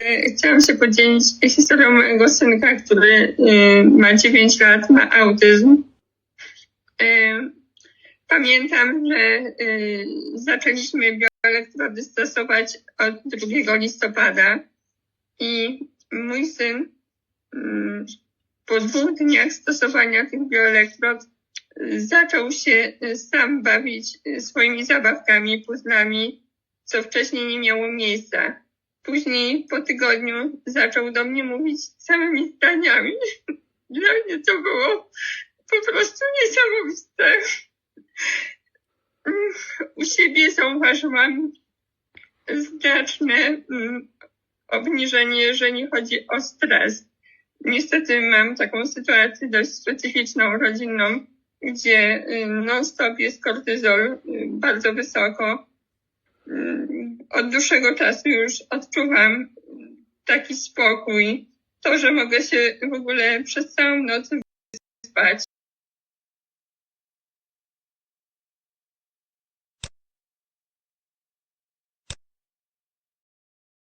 E, Chciałam się podzielić historią mojego synka, który e, ma 9 lat, ma autyzm. E, Pamiętam, że zaczęliśmy bioelektrody stosować od 2 listopada i mój syn mm, po dwóch dniach stosowania tych bioelektrod e, zaczął się e, sam bawić e, swoimi zabawkami, puzzlami, co wcześniej nie miało miejsca. Później po tygodniu zaczął do mnie mówić samymi zdaniami. Dla mnie to było po prostu niesamowite. U siebie zauważyłam znaczne mm, obniżenie, jeżeli chodzi o stres. Niestety mam taką sytuację dość specyficzną, rodzinną, gdzie y, non-stop jest kortyzol y, bardzo wysoko od dłuższego czasu już odczuwam taki spokój. To, że mogę się w ogóle przez całą noc wyspać,